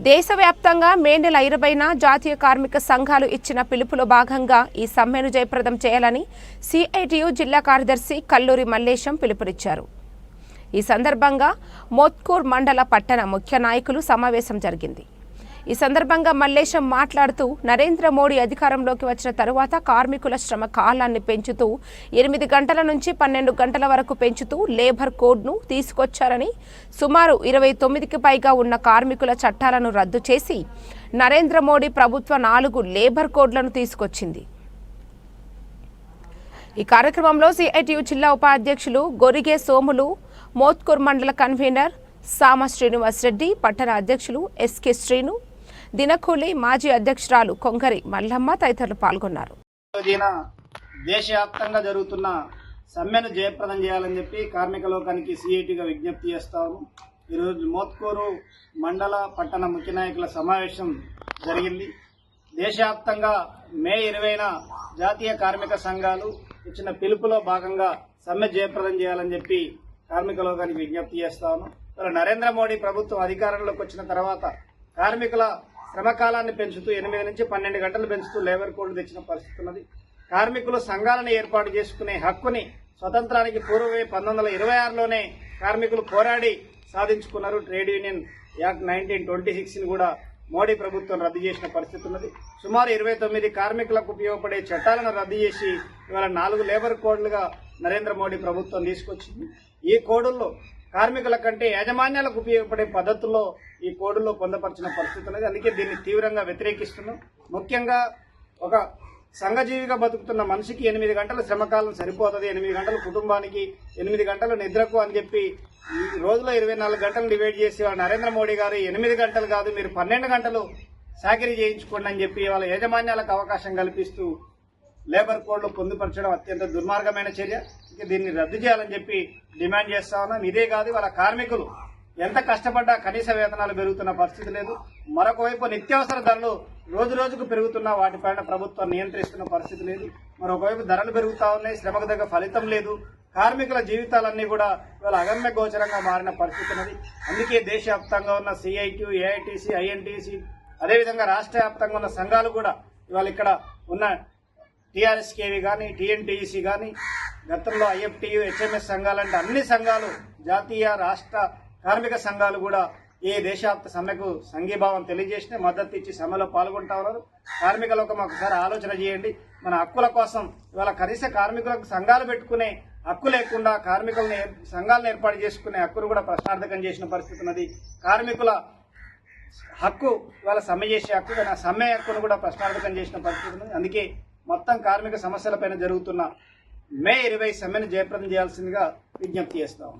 దేశవ్యాప్తంగా మే నెల ఇరవైన జాతీయ కార్మిక సంఘాలు ఇచ్చిన పిలుపులో భాగంగా ఈ సమ్మెను జయప్రదం చేయాలని సిఐటియు జిల్లా కార్యదర్శి కల్లూరి మల్లేశం పిలుపునిచ్చారు. ఈ సందర్భంగా మోత్కూర్ మండల పట్టణ ముఖ్య నాయకులు సమావేశం జరిగింది. ఈ సందర్భంగా మల్లేశం మాట్లాడుతూ నరేంద్ర మోడీ అధికారంలోకి వచ్చిన తరువాత కార్మికుల శ్రమ కాలాన్ని పెంచుతూ ఎనిమిది గంటల నుంచి పన్నెండు గంటల వరకు పెంచుతూ లేబర్ కోడ్ను తీసుకొచ్చారని సుమారు ఇరవై తొమ్మిదికి పైగా ఉన్న కార్మికుల చట్టాలను రద్దు చేసి నరేంద్ర మోడీ ప్రభుత్వ నాలుగు లేబర్ కోడ్లను తీసుకొచ్చింది. ఈ కార్యక్రమంలో సిఐటియు జిల్లా ఉపాధ్యక్షులు గొరిగే సోములు మోత్కూర్ మండల కన్వీనర్ సామ శ్రీనివాస్ రెడ్డి పట్టణ అధ్యక్షులు ఎస్కే శ్రీను దినకూలి మాజీ అధ్యక్షురాలు కొంగరి మల్లమ్మ తదితరులు పాల్గొన్నారు. దేశవ్యాప్తంగా జరుగుతున్న సమ్మెను జయప్రదం చేయాలని చెప్పి కార్మిక లోకానికి సిఐటిగా విజ్ఞప్తి చేస్తాము. ఈరోజు మోత్కూరు మండల పట్టణ ముఖ్య నాయకుల సమావేశం జరిగింది. దేశవ్యాప్తంగా మే ఇరవైన జాతీయ కార్మిక సంఘాలు ఇచ్చిన పిలుపులో భాగంగా సమ్మె జయప్రదం చేయాలని చెప్పి కార్మిక లోకానికి విజ్ఞప్తి చేస్తాను నరేంద్ర మోడీ ప్రభుత్వం అధికారంలోకి వచ్చిన తర్వాత కార్మికుల శ్రమకాలాన్ని పెంచుతూ ఎనిమిది నుంచి పన్నెండు గంటలు పెంచుతూ లేబర్ కోడ్లు తెచ్చిన పరిస్థితి ఉన్నది. కార్మికులు సంఘాలను ఏర్పాటు చేసుకునే హక్కుని స్వతంత్రానికి పూర్వమే పంతొమ్మిది వందల ఇరవై ఆరులోనే కార్మికులు పోరాడి సాధించుకున్నారు. Trade union act nineteen twenty సిక్స్ని కూడా మోడీ ప్రభుత్వం రద్దు చేసిన పరిస్థితి ఉన్నది. సుమారు ఇరవై తొమ్మిది కార్మికులకు ఉపయోగపడే చట్టాలను రద్దు చేసి ఇవాళ నాలుగు లేబర్ కోడ్లుగా నరేంద్ర మోడీ ప్రభుత్వం తీసుకొచ్చింది. ఈ కోడుల్లో కార్మికుల కంటే యాజమాన్యాలకు ఉపయోగపడే పద్ధతుల్లో ఈ కోడ్లో పొందపరిచిన పరిస్థితి ఉన్నది. అందుకే దీన్ని తీవ్రంగా వ్యతిరేకిస్తున్నాం. ముఖ్యంగా ఒక సంఘజీవిగా బతుకుతున్న మనిషికి ఎనిమిది గంటల శ్రమకాలం సరిపోతుంది. ఎనిమిది గంటలు కుటుంబానికి ఎనిమిది గంటలు నిద్రకు అని చెప్పి ఈ రోజులో ఇరవై నాలుగు గంటలు డివైడ్ చేసి నరేంద్ర మోడీ గారు ఎనిమిది గంటలు కాదు మీరు పన్నెండు గంటలు సాకిరీ చేయించుకోండి అని చెప్పి వాళ్ళ యాజమాన్యాలకు అవకాశం కల్పిస్తూ లేబర్ కోడ్లు పొందుపరచడం అత్యంత దుర్మార్గమైన చర్య. ఇక దీన్ని రద్దు చేయాలని చెప్పి డిమాండ్ చేస్తా ఉన్నాం. ఇదే కాదు వాళ్ళ కార్మికులు ఎంత కష్టపడ్డా కనీస వేతనాలు పెరుగుతున్న పరిస్థితి లేదు. మరొక వైపు నిత్యావసర ధరలు రోజు రోజుకు పెరుగుతున్నా వాటిపైన ప్రభుత్వం నియంత్రిస్తున్న పరిస్థితి లేదు. మరొకవైపు ధరలు పెరుగుతా ఉన్నాయి శ్రమకు దగ్గర ఫలితం లేదు. కార్మికుల జీవితాలన్నీ కూడా ఇవాళ అగమ్య గోచరంగా మారిన పరిస్థితి ఉన్నది. అందుకే దేశవ్యాప్తంగా ఉన్న సిఐటి ఏఐటిసి ఐఎన్టీసీ అదేవిధంగా రాష్ట్ర వ్యాప్తంగా ఉన్న సంఘాలు కూడా ఇవాళ ఇక్కడ ఉన్న టీఆర్ఎస్కేవి కానీ టీఎన్టీఈసీ కానీ గతంలో ఐఎఫ్టీయు హెచ్ఎంఎస్ సంఘాలంటే అన్ని సంఘాలు జాతీయ రాష్ట్ర కార్మిక సంఘాలు కూడా ఏ దేశవ్యాప్త సమ్మెకు సంఘీభావం తెలియజేసిన మద్దతు ఇచ్చి సమ్మెలో పాల్గొంటా ఉన్నారు. కార్మికులకు ఒకసారి ఆలోచన చేయండి. మన హక్కుల కోసం ఇవాళ కనీస కార్మికులకు సంఘాలు పెట్టుకునే హక్కు లేకుండా కార్మికులను ఏర్- సంఘాలను ఏర్పాటు చేసుకునే హక్కును కూడా ప్రశ్నార్థకం చేసిన పరిస్థితి ఉన్నది. కార్మికుల హక్కు ఇవాళ సమ్మె చేసే హక్కు కానీ ఆ సమ్మె హక్కును కూడా ప్రశ్నార్థకం చేసిన పరిస్థితి ఉన్నది. అందుకే మొత్తం కార్మిక సమస్యలపైన జరుగుతున్న మే ఇరవై సమ్మెను జయప్రదం చేయాల్సిందిగా విజ్ఞప్తి చేస్తాం